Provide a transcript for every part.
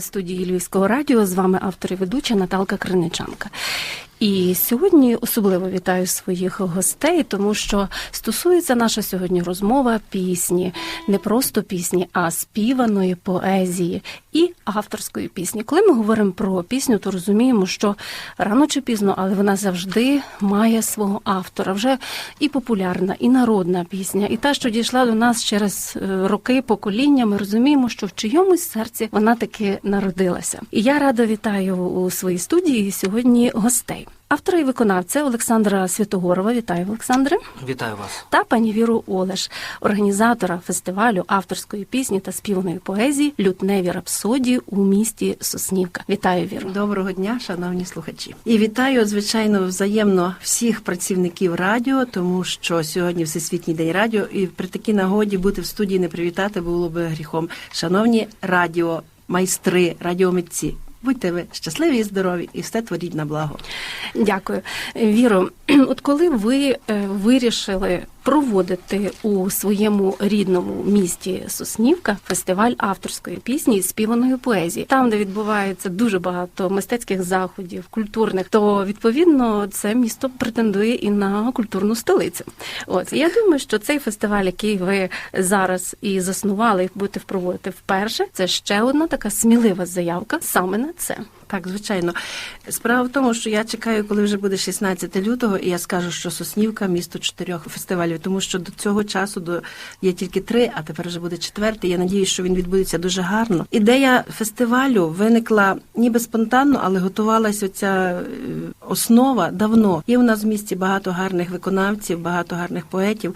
Студії Львівського радіо. З вами автор і ведуча Наталка Криничанка. І сьогодні особливо вітаю своїх гостей, тому що стосується наша сьогодні розмова пісні, не просто пісні, а співаної поезії і авторської пісні. Коли ми говоримо про пісню, то розуміємо, що рано чи пізно, але вона завжди має свого автора. Вже і популярна, і народна пісня, і та, що дійшла до нас через е, роки покоління, ми розуміємо, що в чийомусь серці вона таки народилася. І я рада вітаю у своїй студії сьогодні гостей. Автора і виконавця Олександра Святогорова. Вітаю, Олександре. Вітаю вас. Та пані Віру Олеш, організатора фестивалю авторської пісні та співаної поезії Лютневі рапсодії у місті Соснівка. Вітаю, Віру. Доброго дня, шановні слухачі, і вітаю звичайно взаємно всіх працівників радіо, тому що сьогодні всесвітній день радіо, і при такій нагоді бути в студії не привітати було би гріхом. Шановні радіо, майстри, радіомитці. Будьте ви щасливі і здорові, і все творіть на благо. Дякую, Віро. От коли ви е, вирішили проводити у своєму рідному місті Соснівка фестиваль авторської пісні і співаної поезії, там, де відбувається дуже багато мистецьких заходів, культурних, то відповідно це місто претендує і на культурну столицю. От я думаю, що цей фестиваль, який ви зараз і заснували, і будете проводити вперше, це ще одна така смілива заявка саме на це. Так, звичайно. Справа в тому, що я чекаю, коли вже буде 16 лютого, і я скажу, що Соснівка місто чотирьох фестивалів, тому що до цього часу до є тільки три, а тепер вже буде четвертий. Я надіюсь, що він відбудеться дуже гарно. Ідея фестивалю виникла ніби спонтанно, але готувалася ця е, основа давно. Є у нас в місті багато гарних виконавців, багато гарних поетів.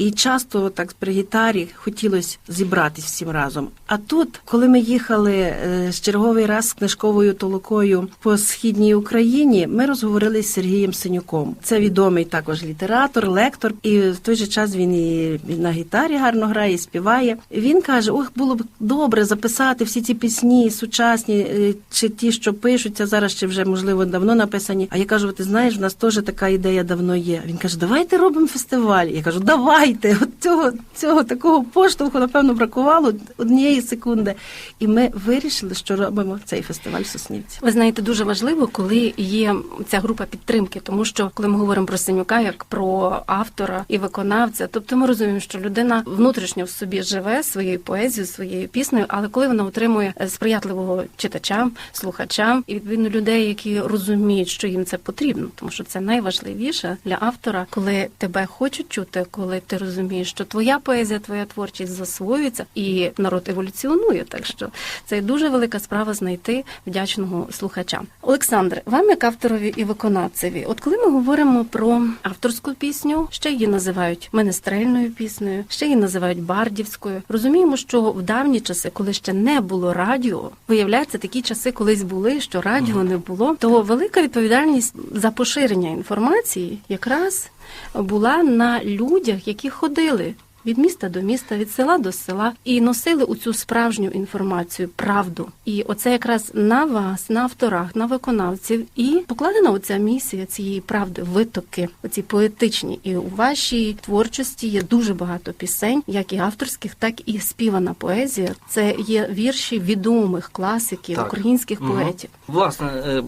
І часто так при гітарі хотілося зібратись всім разом. А тут, коли ми їхали е, з черговий раз з книжковою толокою по східній Україні, ми розговорили з Сергієм Синюком. Це відомий також літератор, лектор, і в той же час він і на гітарі гарно грає, і співає. Він каже: Ох, було б добре записати всі ці пісні сучасні, е, чи ті, що пишуться зараз, чи вже можливо давно написані. А я кажу: ти знаєш, в нас теж така ідея давно є. Він каже: Давайте робимо фестиваль. Я кажу, давай знаєте, от цього цього такого поштовху, напевно, бракувало однієї секунди. І ми вирішили, що робимо цей фестиваль Соснівці. Ви знаєте, дуже важливо, коли є ця група підтримки, тому що коли ми говоримо про Синюка як про автора і виконавця, тобто ми розуміємо, що людина внутрішньо в собі живе своєю поезією, своєю піснею, але коли вона отримує сприятливого читачам, слухачам і відповідно людей, які розуміють, що їм це потрібно, тому що це найважливіше для автора, коли тебе хочуть чути, коли ти розумієш, що твоя поезія, твоя творчість засвоюється, і народ еволюціонує. Так що це дуже велика справа знайти вдячного слухача. Олександре, вам як авторові і виконавцеві, от коли ми говоримо про авторську пісню, ще її називають менестрельною піснею, ще її називають бардівською. Розуміємо, що в давні часи, коли ще не було радіо, виявляється, такі часи колись були, що радіо не було, то велика відповідальність за поширення інформації якраз була на людях, які ходили. Від міста до міста, від села до села, і носили у цю справжню інформацію, правду. І оце якраз на вас, на авторах, на виконавців, і покладена оця місія цієї правди, витоки, оці поетичні. І у вашій творчості є дуже багато пісень, як і авторських, так і співана поезія. Це є вірші відомих класиків, Так. українських поетів. Власне, е,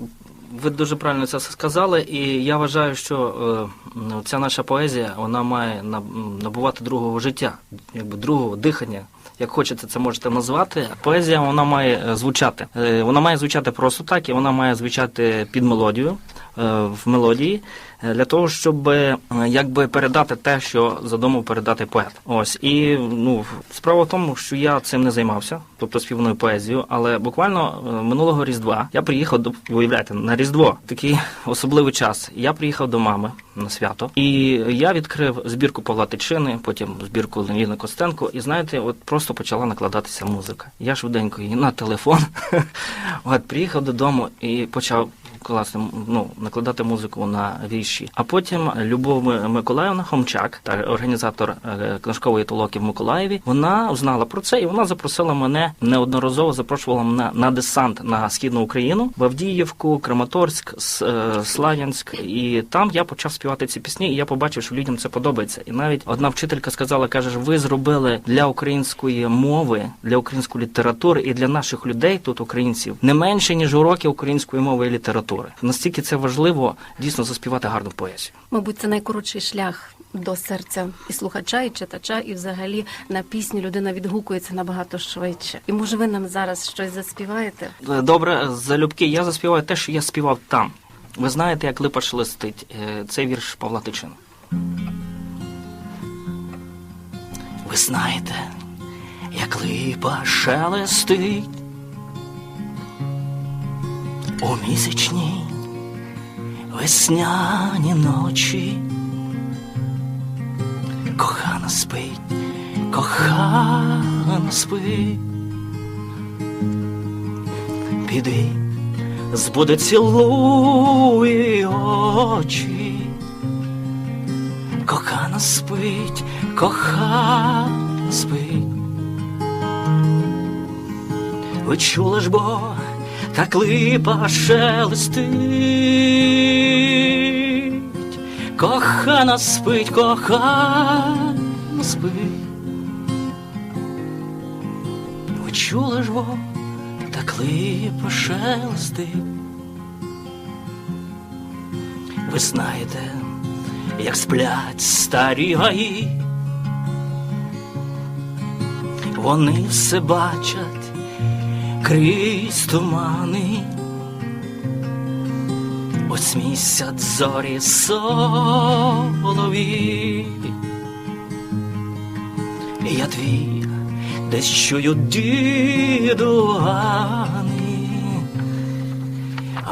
ви дуже правильно це сказали, і я вважаю, що е, ця наша поезія вона має наб- набувати другого життя, якби другого дихання. Як хочете, це можете назвати. Поезія вона має е, звучати. Е, Вона має звучати просто так, і вона має звучати під мелодію в мелодії е, для того, щоб е, якби передати те, що задумав передати поет. Ось і ну справа в тому, що я цим не займався, тобто співною поезією, але буквально е, минулого різдва я приїхав до виявляєте на різдво. Такий особливий час. Я приїхав до мами на свято, і я відкрив збірку Павла Тичини, потім збірку Леоніда Костенко, і знаєте, от просто почала накладатися музика. Я швиденько її на телефон. От приїхав додому і почав класти, ну, накладати музику на вірші. А потім Любов Миколаївна Хомчак, та організатор е, книжкової толоки в Миколаєві, вона знала про це і вона запросила мене неодноразово запрошувала мене на десант на східну Україну в Авдіївку, Краматорськ, е, Слав'янськ. І там я почав співати ці пісні, і я побачив, що людям це подобається. І навіть одна вчителька сказала: каже, ви зробили для української мови, для української літератури і для наших людей тут, українців, не менше ніж уроки української мови і літератури. Настільки це важливо дійсно заспівати гарну поезію. Мабуть, це найкоротший шлях до серця і слухача, і читача, і взагалі на пісню людина відгукується набагато швидше. І може ви нам зараз щось заспіваєте? Е, Добре, залюбки, я заспіваю те, що я співав там. Ви знаєте, як липа шелестить. Е, Це вірш Павла Тичина. Ви знаєте, як липа шелестить у місячній весняні ночі. Кохана спить, кохана спить. Піди, збуде цілуй очі. Кохана спить, кохана спить. Ви чули ж бо так липа шелестить. Кохана спить, кохана спить. Ви чули ж бо так липа шелестить. Ви знаєте, як сплять старі гаї, вони все бачать крізь тумани. Ось місяць зорі солові. Я твій десь чую дідугани,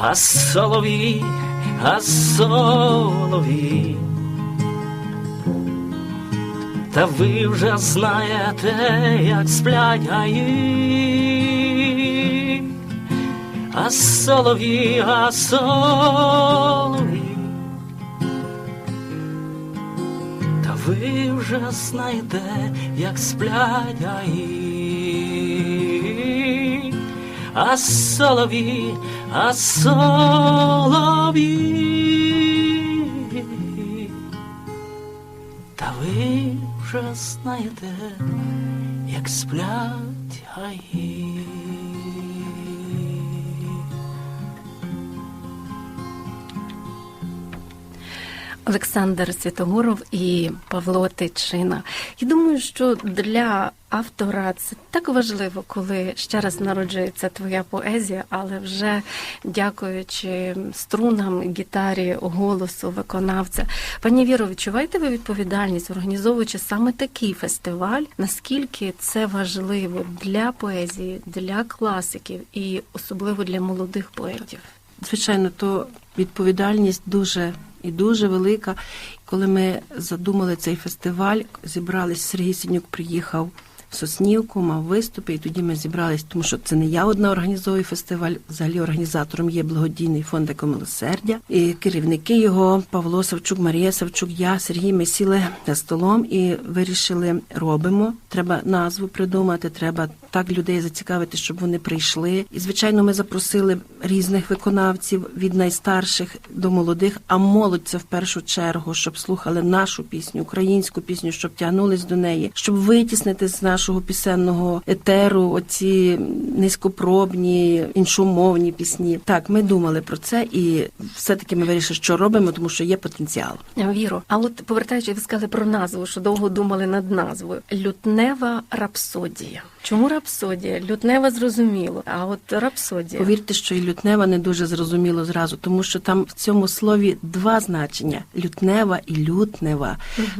а солові, а солові. Та ви вже знаєте, як сплять гаї, а солові, а солові. Та ви вже знаєте, як сплять гаї, а солові, а солові. Та ви вже знаєте, як сплять гаї. Олександр Святогоров і Павло Тичина. Я думаю, що для автора це так важливо, коли ще раз народжується твоя поезія, але вже дякуючи струнам, гітарі, голосу виконавця. Пані Віро, відчуваєте ви відповідальність, організовуючи саме такий фестиваль? Наскільки це важливо для поезії, для класиків і особливо для молодих поетів? Звичайно, то відповідальність дуже і дуже велика. Коли ми задумали цей фестиваль, зібрались Сергій Сінюк приїхав в Соснівку, мав виступи, і тоді ми зібрались, тому що це не я одна організовую фестиваль. Взагалі організатором є благодійний фонд «Екомилосердя». І керівники його Павло Савчук, Марія Савчук, я, Сергій. Ми сіли за столом і вирішили, робимо. Треба назву придумати, треба так людей зацікавити, щоб вони прийшли. І звичайно, ми запросили різних виконавців від найстарших до молодих, а молодь це в першу чергу, щоб слухали нашу пісню, українську пісню, щоб тягнулись до неї, щоб витіснити з нашого пісенного етеру оці низькопробні, іншомовні пісні. Так, ми думали про це, і все-таки ми вирішили, що робимо, тому що є потенціал. Віро, а от повертаючись, ви сказали про назву, що довго думали над назвою. Лютнева рапсодія. Чому рапсодія? Лютнева зрозуміло, а от рапсодія. Повірте, що і лютнева не дуже зрозуміло зразу, тому що там в цьому слові два значення: лютнева і лютнева.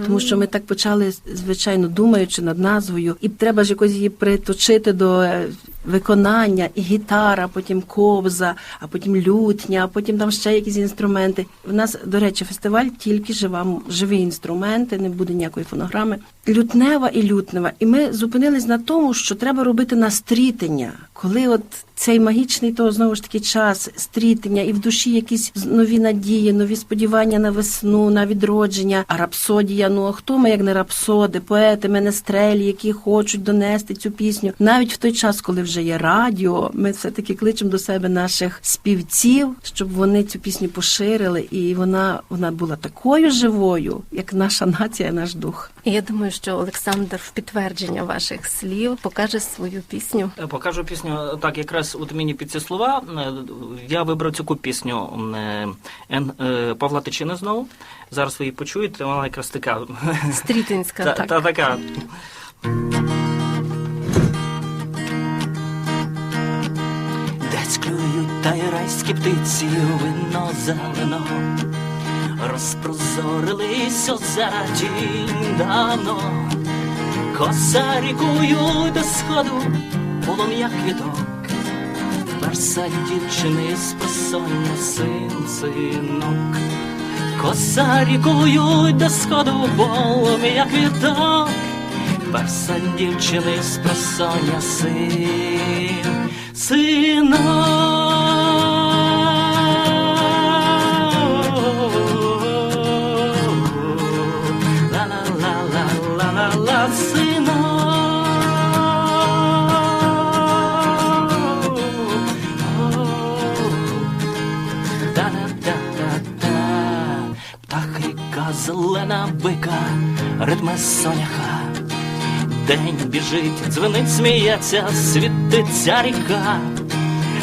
Тому що ми так почали, звичайно, думаючи над назвою, і треба ж якось її приточити до е, виконання, і гітара, потім ковза, а потім лютня, а потім там ще якісь інструменти. У нас, до речі, фестиваль тільки жива, живі інструменти, не буде ніякої фонограми. Лютнева і лютнева. І ми зупинились на тому, що треба робити настрітення коли от цей магічний того знову ж таки час стрітення, і в душі якісь нові надії, нові сподівання на весну, на відродження. А рапсодія, ну а хто ми, як не рапсоди, поети, менестрелі, які хочуть донести цю пісню. Навіть в той час, коли вже є радіо, ми все таки кличемо до себе наших співців, щоб вони цю пісню поширили, і вона, вона була такою живою, як наша нація, наш дух. Я думаю, що Олександр в підтвердження ваших слів покаже свою пісню. Е, Покажу пісню так, якраз от мені під ці слова. е, Я вибрав цю пісню е, е, Павла Тичини знову. Зараз ви її почуєте, вона якраз така. Стрітинська, Та, так. та така. Десь клюють та й райські птиці вино зелено. Розпрозорились озаті давно. Коса рікою до сходу, полум'я квіток. Перса дівчини з син синок. Коса рікою до сходу, полум'я квіток. Перса дівчини з просоння син синок. Соняха. День біжить, дзвенить, сміється, світиться ріка.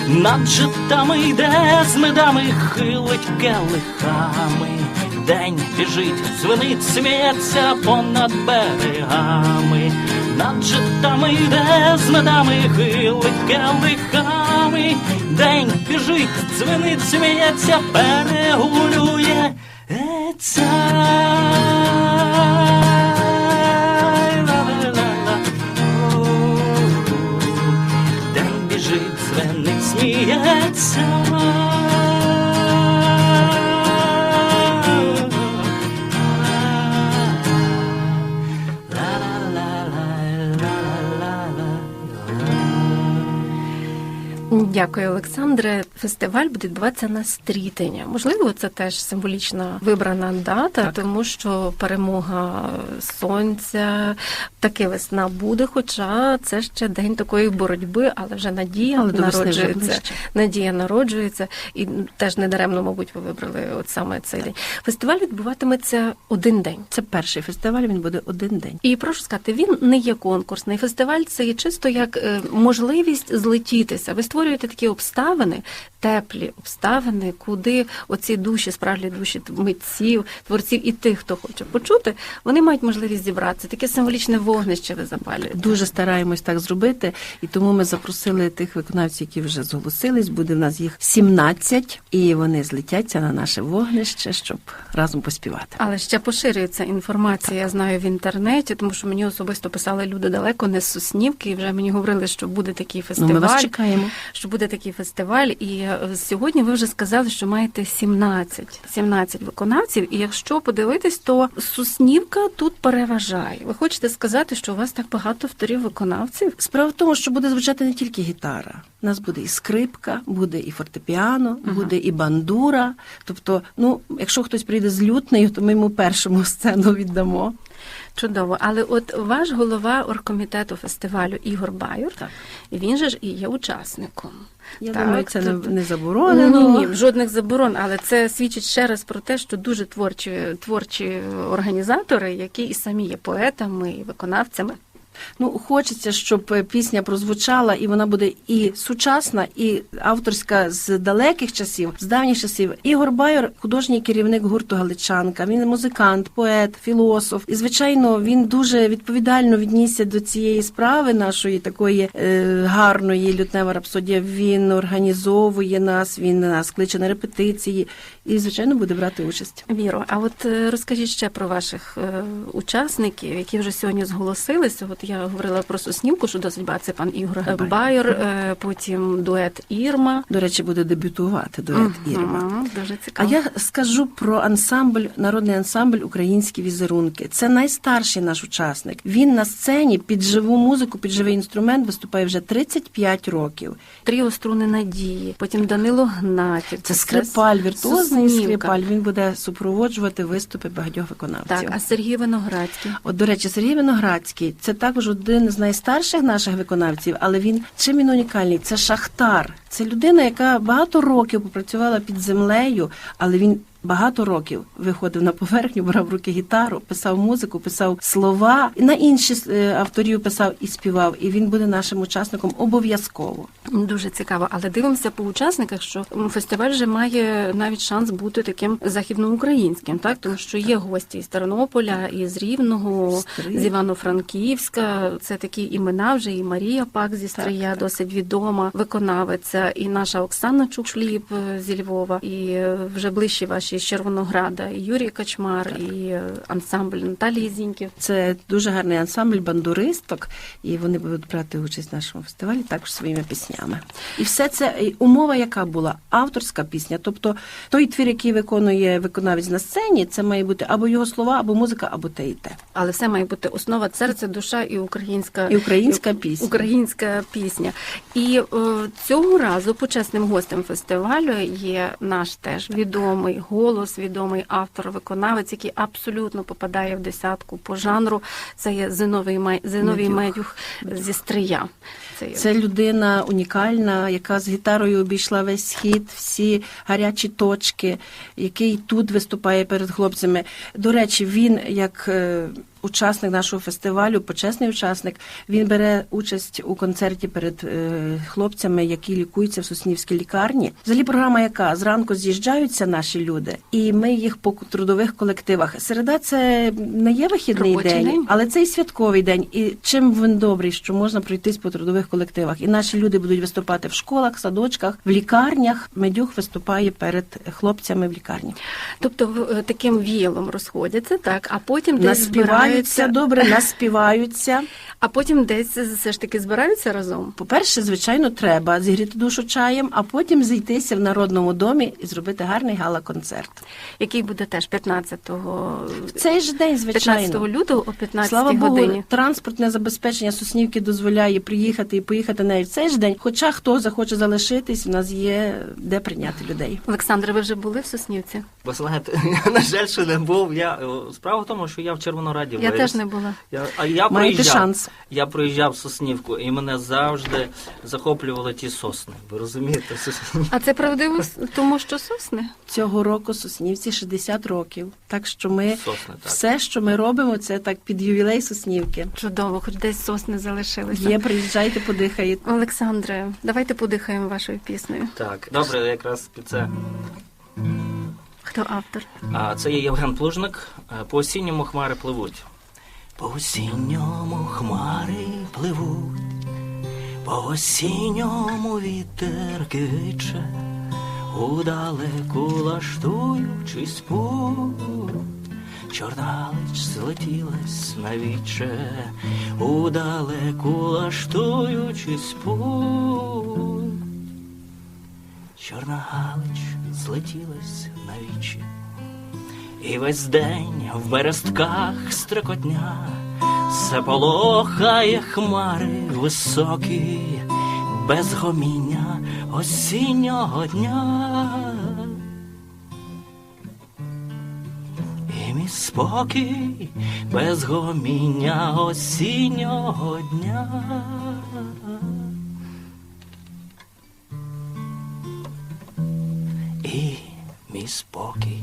Над житами йде з медами, хилить келихами. День біжить, дзвенить, сміється понад берегами. Над житами йде з медами, хилить келихами. День біжить, дзвенить, сміється, перегулює. Дякую, Олександре. Фестиваль буде відбуватися на стрітення. Можливо, це теж символічна вибрана дата, тому що перемога сонця, таки весна буде. Хоча це ще день такої боротьби, але вже надія Але народжується. Надія народжується, і теж недаремно, мабуть, ви вибрали от саме цей день. Фестиваль відбуватиметься один день. Це перший фестиваль, він буде один день. І прошу сказати, він не є конкурсний фестиваль, це є чисто як е, можливість злетітися. Ви створюєте такі обставини, теплі обставини, куди оці душі, справжні душі митців, творців і тих, хто хоче почути, вони мають можливість зібратися. Таке символічне вогнище ви запалюєте. Дуже стараємось так зробити, і тому ми запросили тих виконавців, які вже зголосились. Буде в нас їх 17, і вони злетяться на наше вогнище, щоб разом поспівати. Але ще поширюється інформація, я знаю в інтернеті, тому що мені особисто писали люди далеко не з Соснівки, і вже мені говорили, що буде такий Ну, фестиваль. ми вас чекаємо. що буде такий фестиваль, і е, сьогодні ви вже сказали, що маєте 17, 17 виконавців. І якщо подивитись, то Суснівка тут переважає. Ви хочете сказати, що у вас так багато авторів виконавців? Справа в тому, що буде звучати не тільки гітара. У нас буде і скрипка, буде і фортепіано, буде і бандура. Тобто, ну, якщо хтось прийде з лютнею, то ми йому першому сцену віддамо. Чудово, але от ваш голова оргкомітету фестивалю Ігор Байор, Так. він же ж і є учасником. Я Так, думаю, це не, тобто- не заборонено. Ні, ні, жодних заборон, але це свідчить ще раз про те, що дуже творчі, творчі організатори, які і самі є поетами і виконавцями. Ну, хочеться, щоб е, пісня прозвучала, і вона буде і сучасна, і авторська з далеких часів, з давніх часів. Ігор Байор, художній керівник гурту Галичанка. Він музикант, поет, філософ. І звичайно, він дуже відповідально віднісся до цієї справи нашої такої е, гарної лютнева рапсодія. Він організовує нас, він нас кличе на репетиції, і звичайно буде брати участь. Віро, а от е, розкажіть ще про ваших е, учасників, які вже сьогодні зголосилися. От я говорила про Соснівку, що досить багато. Це пан Ігор Байер, е, потім дует Ірма. До речі, буде дебютувати дует Ірма. Мгм, Дуже А я скажу про ансамбль, народний ансамбль Українські візерунки. Це найстарший наш учасник. Він на сцені під живу музику, під живий інструмент виступає вже 35 років. Тріо струни надії, потім Данило Гнатів. Це скрипаль, віртуозний скрипаль. Він буде супроводжувати виступи багатьох виконавців. Так, а Сергій Виноградський. От, до речі, Сергій Виноградський це також один з найстарших наших виконавців, але він чим він унікальний? Це шахтар. Це людина, яка багато років попрацювала під землею, але він. Багато років виходив на поверхню, брав в руки гітару, писав музику, писав слова і на інші е, авторів писав і співав. І він буде нашим учасником обов'язково. Дуже цікаво, але дивимося по учасниках, що фестиваль вже має навіть шанс бути таким західноукраїнським, так тому що є гості із Тернополя, із Рівного, Стрий. з Івано-Франківська. Це такі імена вже і Марія Пак зі Стрия, досить відома виконавиця, і наша Оксана Чушліп е, зі Львова, і е, вже ближчі ваші з Червонограда, і Юрій Качмар, і е, ансамбль Наталії Зіньків. Це дуже гарний ансамбль бандуристок, і вони будуть брати участь в нашому фестивалі також своїми піснями. І все це і умова, яка була авторська пісня. Тобто той твір, який виконує виконавець на сцені, це має бути або його слова, або музика, або те і те. Але все має бути основа серце, душа і українська І українська пісня. Українська пісня. І е, цього разу почесним гостем фестивалю є наш теж відомий голос, відомий автор, виконавець, який абсолютно попадає в десятку по жанру. Це є Зиновій Май- Зиновій Медюх. Медюх зі Стрия. Це, є- Це людина унікальна, яка з гітарою обійшла весь схід, всі гарячі точки, який тут виступає перед хлопцями. До речі, він як. Учасник нашого фестивалю, почесний учасник, він бере участь у концерті перед е, хлопцями, які лікуються в Соснівській лікарні. Взагалі програма, яка зранку з'їжджаються наші люди, і ми їх по трудових колективах. Середа це не є вихідний Робочий день, день. але це і святковий день. І чим він добрий, що можна пройтись по трудових колективах. І наші люди будуть виступати в школах, садочках, в лікарнях. Медюх виступає перед хлопцями в лікарні. Тобто е, таким віялом розходяться, так, а потім десь Наспіваються збираються, добре, наспіваються. а потім десь все ж таки збираються разом. По-перше, звичайно, треба зігріти душу чаєм, а потім зійтися в народному домі і зробити гарний гала-концерт. який буде теж 15-го, В цей же день, 15 звичайно. лютого о 15 Слава Богу, транспортне забезпечення Соснівки дозволяє приїхати і поїхати навіть в цей ж день. Хоча хто захоче залишитись, у нас є де прийняти людей. Олександр, ви вже були в Соснівці? Ви на жаль, що не був. Я, справа в тому, що я в Червонораді Я теж не була. Я, а я Маєте проїжджав, шанс. Я проїжджав Соснівку, і мене завжди захоплювали ті сосни. Ви розумієте? Сос- А це правдиво, тому що сосни? Цього року Соснівці 60 років. Так що ми Сосни, так. все, що ми робимо, це так під ювілей Соснівки. Чудово, хоч десь сосни залишилися. Є, приїжджайте, подихайте. Олександре, давайте подихаємо вашою піснею. Так, добре, якраз під це. Хто автор? А це є Євген Плужник. По осінньому хмари пливуть. По осінньому хмари пливуть, по осінньому вітер квіче, удалеку лаштуючись путь. Чорналич злетілась навіче, удалеку лаштуючись путь. Чорна галич злетілась навічі, і весь день в берестках стрекотня все полохає хмари високі, без гоміння осіннього дня. І мій спокій без гоміння осіннього дня. Мій спокій.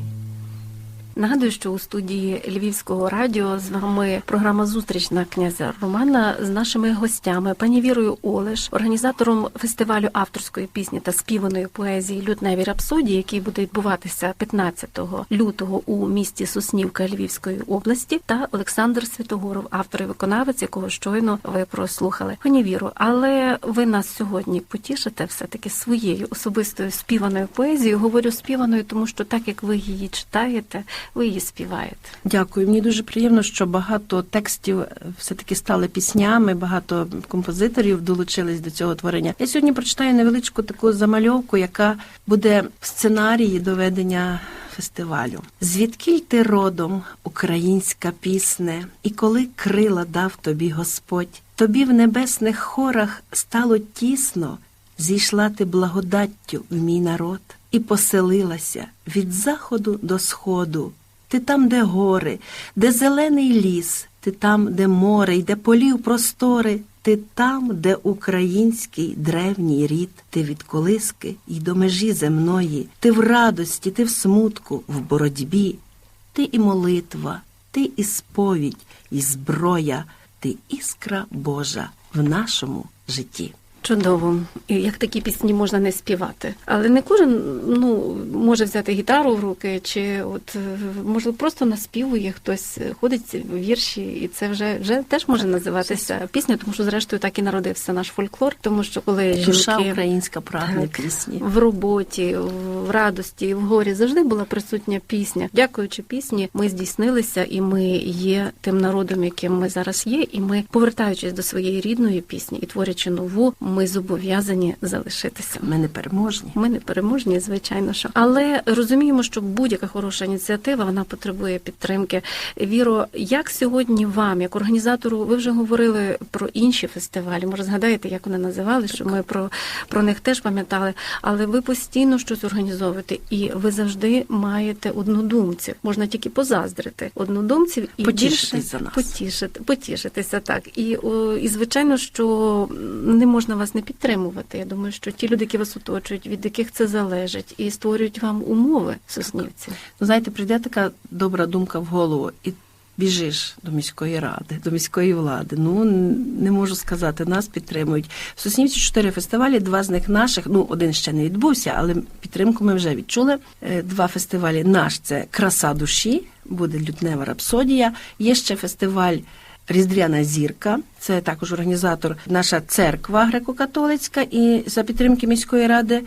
Нагадую, що у студії Львівського радіо з вами програма Зустріч на князя Романа з нашими гостями, пані Вірою Олеш, організатором фестивалю авторської пісні та співаної поезії Лютневі рапсодії, який буде відбуватися 15 лютого у місті Соснівка Львівської області, та Олександр Святогоров, автор і виконавець, якого щойно ви прослухали. Пані Віро, але ви нас сьогодні потішите все таки своєю особистою співаною поезією. Говорю співаною, тому що так як ви її читаєте, ви її співаєте. Дякую. Мені дуже приємно, що багато текстів е, все-таки стали піснями, багато композиторів долучились до цього творення. Я сьогодні прочитаю невеличку таку замальовку, яка буде в сценарії доведення фестивалю. Звідкіль ти родом, українська пісне, і коли крила дав тобі Господь, тобі в небесних хорах стало тісно, зійшла ти благодаттю в мій народ і поселилася від заходу до сходу. Ти там, де гори, де зелений ліс, ти там, де море, й де полів простори, ти там, де український древній рід, ти від колиски й до межі земної, ти в радості, ти в смутку, в боротьбі, ти і молитва, ти і сповідь, і зброя, ти іскра Божа в нашому житті. Чудово, і як такі пісні можна не співати, але не кожен ну може взяти гітару в руки, чи от е, можливо просто наспівує хтось, ходить в вірші, і це вже вже теж може називатися пісня, тому що зрештою так і народився наш фольклор, тому що коли Душа жінки українська прагне Так. пісні. в роботі, в радості, в горі завжди була присутня пісня. Дякуючи пісні, ми здійснилися, і ми є тим народом, яким ми зараз є. І ми, повертаючись до своєї рідної пісні і творячи нову, ми зобов'язані залишитися. Ми не переможні. Ми не переможні, звичайно, що але розуміємо, що будь-яка хороша ініціатива вона потребує підтримки. Віро, як сьогодні вам, як організатору, ви вже говорили про інші фестивалі? Може, згадаєте, як вони називали? Що ми про, про них теж пам'ятали, але ви постійно щось організовуєте, і ви завжди маєте однодумців. Можна тільки позаздрити однодумців і Потішитись більше за нас. потішити, потішитися так. І, і звичайно, що не можна вас не підтримувати. Я думаю, що ті люди, які вас оточують, від яких це залежить, і створюють вам умови соснівці. Ну, знаєте, прийде така добра думка в голову, і біжиш до міської ради, до міської влади. Ну не можу сказати, нас підтримують. В Соснівці чотири фестивалі, два з них наших. Ну, один ще не відбувся, але підтримку ми вже відчули. Е, Два фестивалі наш це краса душі, буде лютнева рапсодія. Є ще фестиваль. Різдвяна зірка, це також організатор наша церква греко-католицька і за підтримки міської ради.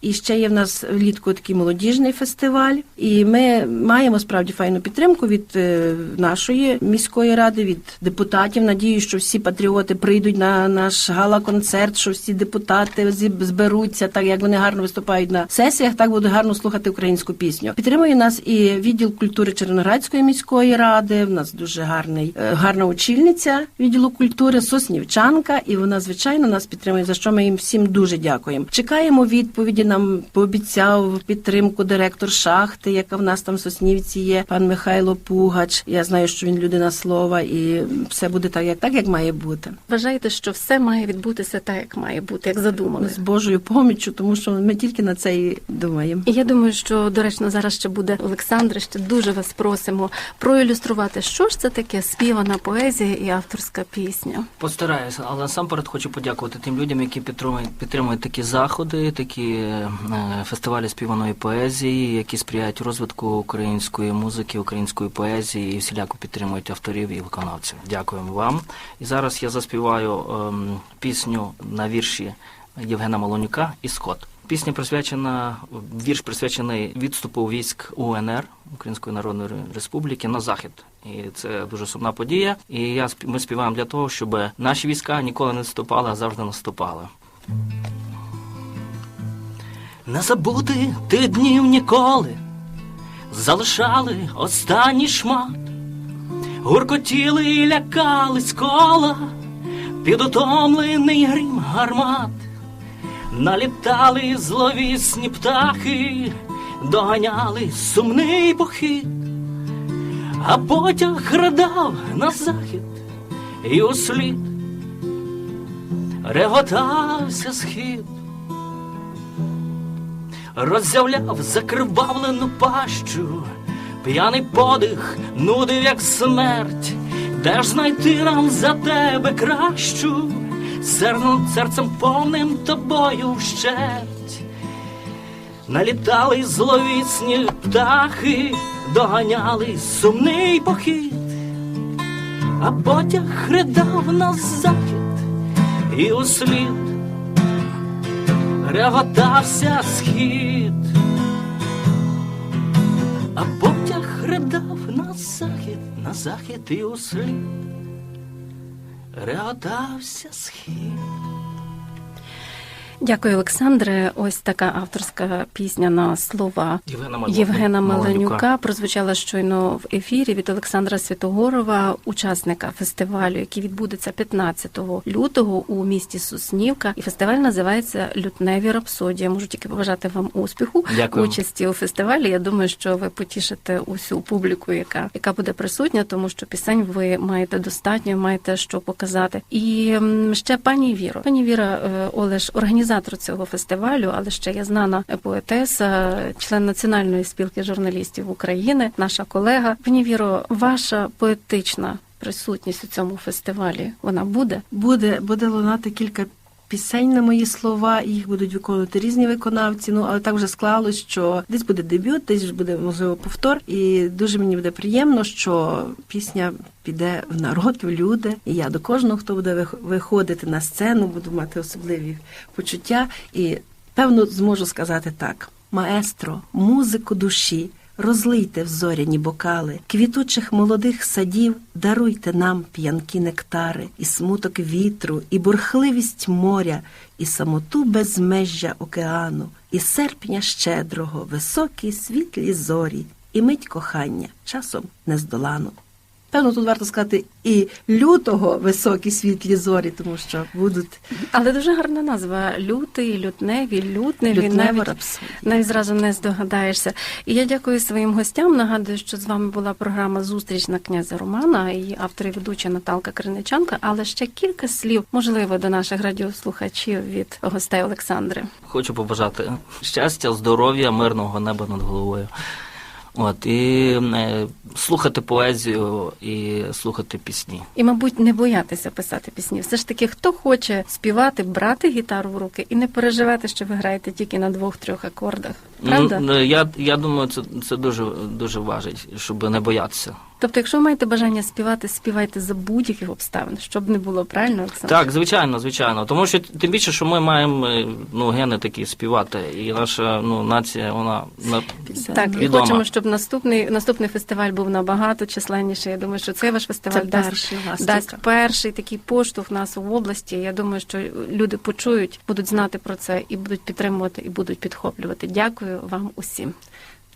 І ще є в нас влітку такий молодіжний фестиваль. І ми маємо справді файну підтримку від е, нашої міської ради, від депутатів. Надію, що всі патріоти прийдуть на наш гала-концерт, що всі депутати зберуться, так як вони гарно виступають на сесіях, так будуть гарно слухати українську пісню. Підтримує нас і відділ культури Червоноградської міської ради. В нас дуже гарний е, гарна очільниця відділу культури, Соснівчанка, і вона звичайно нас підтримує. За що ми їм всім дуже дякуємо. Чекаємо відповіді. Нам пообіцяв підтримку директор шахти, яка в нас там в Соснівці є, пан Михайло Пугач. Я знаю, що він людина слова, і все буде так, як так, як має бути. Вважаєте, що все має відбутися так, як має бути, як задумали. З Божою поміччю, тому що ми тільки на це і думаємо. Я думаю, що доречно зараз ще буде Олександр. Ще дуже вас просимо проілюструвати, що ж це таке співана поезія і авторська пісня. Постараюся, але насамперед хочу подякувати тим людям, які підтримують, підтримують такі заходи, такі фестивалі співаної поезії, які сприяють розвитку української музики, української поезії і всіляко підтримують авторів і виконавців. Дякуємо вам. І зараз я заспіваю ем, пісню на вірші Євгена Малонюка «Ісход». Пісня присвячена вірш присвячений відступу військ УНР Української Народної Республіки на захід. І це дуже сумна подія. І я ми співаємо для того, щоб наші війська ніколи не відступали, а завжди наступали. Не забути ти днів ніколи, залишали останній шмат, гуркотіли і лякались кола, підутомлений грім гармат. Налітали зловісні птахи, доганяли сумний похід, а потяг радав на захід, і услід реготався схід, роззявляв закривавлену пащу, п'яний подих нудив, як смерть, де ж знайти нам за тебе кращу, серцем, серцем повним тобою вщерть. Налітали зловісні птахи, доганяли сумний похід, а потяг ридав на захід, і услід реготався схід, а потяг ридав на захід, на захід і услід, реготався схід. Дякую, Олександре. Ось така авторська пісня на слова Євгена Євгена Маленюка. Прозвучала щойно в ефірі від Олександра Святогорова, учасника фестивалю, який відбудеться 15 лютого у місті Соснівка. І фестиваль називається Лютневі рапсодії. Я можу тільки побажати вам успіху Дякую. участі у фестивалі. Я думаю, що ви потішите усю публіку, яка яка буде присутня, тому що пісень ви маєте достатньо, маєте що показати. І ще пані Віро, пані Віра е, Олеш, організатор цього фестивалю, але ще я знана поетеса, член національної спілки журналістів України, наша колега. Пані Віро, ваша поетична присутність у цьому фестивалі вона буде? Буде, буде лунати кілька пісень на мої слова, їх будуть виконувати різні виконавці. Ну але так вже склалось, що десь буде дебют, десь буде можливо повтор. І дуже мені буде приємно, що пісня піде в народ, в люди. І я до кожного, хто буде вих- виходити на сцену, буду мати особливі почуття. І певно зможу сказати так: маестро, музику душі. Розлийте в зоряні бокали, квітучих молодих садів, даруйте нам п'янкі нектари, і смуток вітру, і бурхливість моря, і самоту безмежжя океану, і серпня щедрого, високі світлі зорі, і мить кохання часом нездолану. Певно, тут варто сказати і лютого високі світлі зорі, тому що будуть Але дуже гарна назва: лютий, лютневі, лютневі. лютнево навіть навіть зразу не здогадаєшся. І я дякую своїм гостям. Нагадую, що з вами була програма Зустріч на князя Романа, її автор і ведуча Наталка Криничанка. Але ще кілька слів, можливо, до наших радіослухачів від гостей Олександри. Хочу побажати щастя, здоров'я, мирного неба над головою. От, і е, слухати поезію і слухати пісні. І, мабуть, не боятися писати пісні. Все ж таки, хто хоче співати, брати гітару в руки і не переживати, що ви граєте тільки на двох-трьох акордах. Правда? Ну, я, я думаю, це, це дуже, дуже важить, щоб не боятися. Тобто, якщо ви маєте бажання співати, співайте за будь-яких обставин, щоб не було правильно, Олександр? Так, звичайно, звичайно. Тому що тим більше, що ми маємо е, ну, гени такі співати, і наша ну, нація, вона на- Так, і хочемо, щоб наступний наступний фестиваль був набагато численніший. Я думаю, що цей ваш фестиваль Це дасть, дасть перший такий поштовх нас у області. Я думаю, що люди почують, будуть знати про це і будуть підтримувати, і будуть підхоплювати. Дякую вам усім.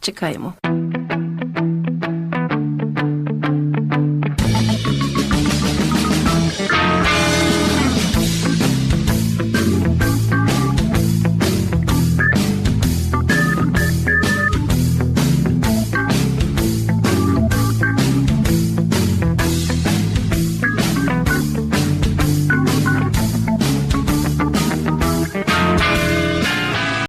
Чекаємо.